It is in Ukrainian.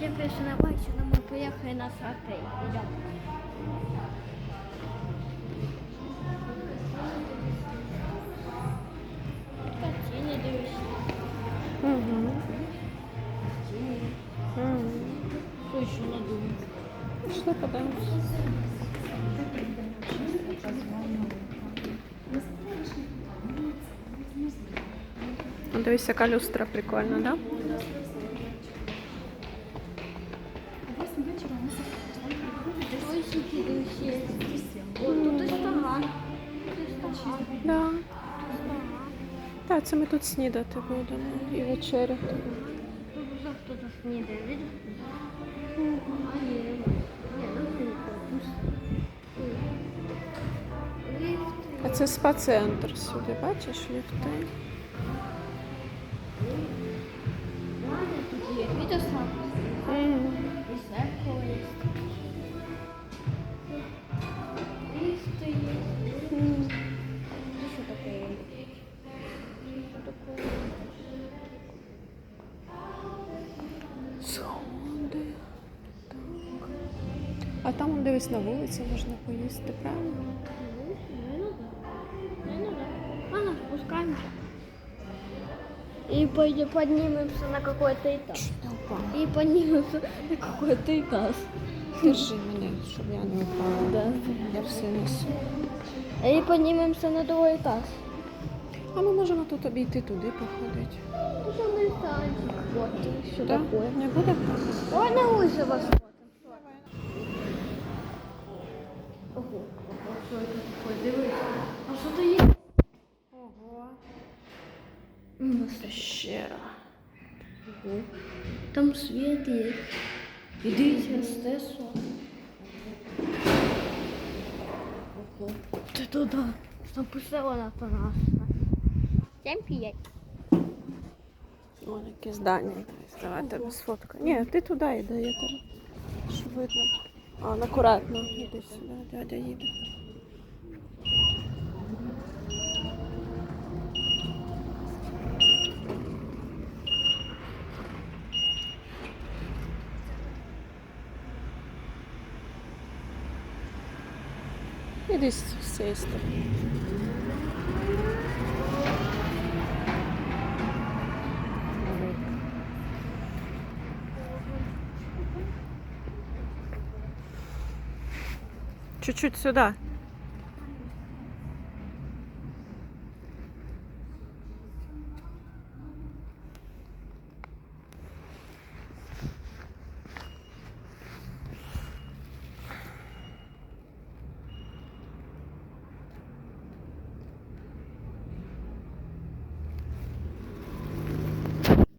Всем привет, на но мы поехали на саке. Идем. Картины дивишься. Угу. Картины. Угу. Что еще надумал? Что подумаешь? Дивись, яка люстра прикольна, да? Да. Так, це ми тут снідати будемо і вечеряти. Вже хтось снідає? А, це спа-центр сюди, бачиш, ліфти. Тут є. А там, он, дивись, на вулиці можна поїсти, правильно? Ну, ну да. Ну, да. Ладно, спускаемся. И пойдем поднимемся на какой-то этаж. И поднимемся на какой-то этаж. Держи мене, щоб я не впала. Да. Я все несу. И поднимемся на другой этаж. А ми можемо тут обійти туди походити. Ну, что мы станем? Вот, что Да? такое. Не буде? Давай на улице посмотрим. Ого, что это такое? Дивись. А что то есть? Ого. М, Пещера. Ого. Там свет есть. І дивіться, стесо. Ого. Це туди. Запустила на то нас. Всем п'ять. Вон яке здання. Давай тебе сфоткаю. Ні, ти туди йди, я тебе. Щоб видно. А, ну, акуратно. Іди сюди, дядя їде. Іди з з цієї сторони. Чуть-чуть сюда.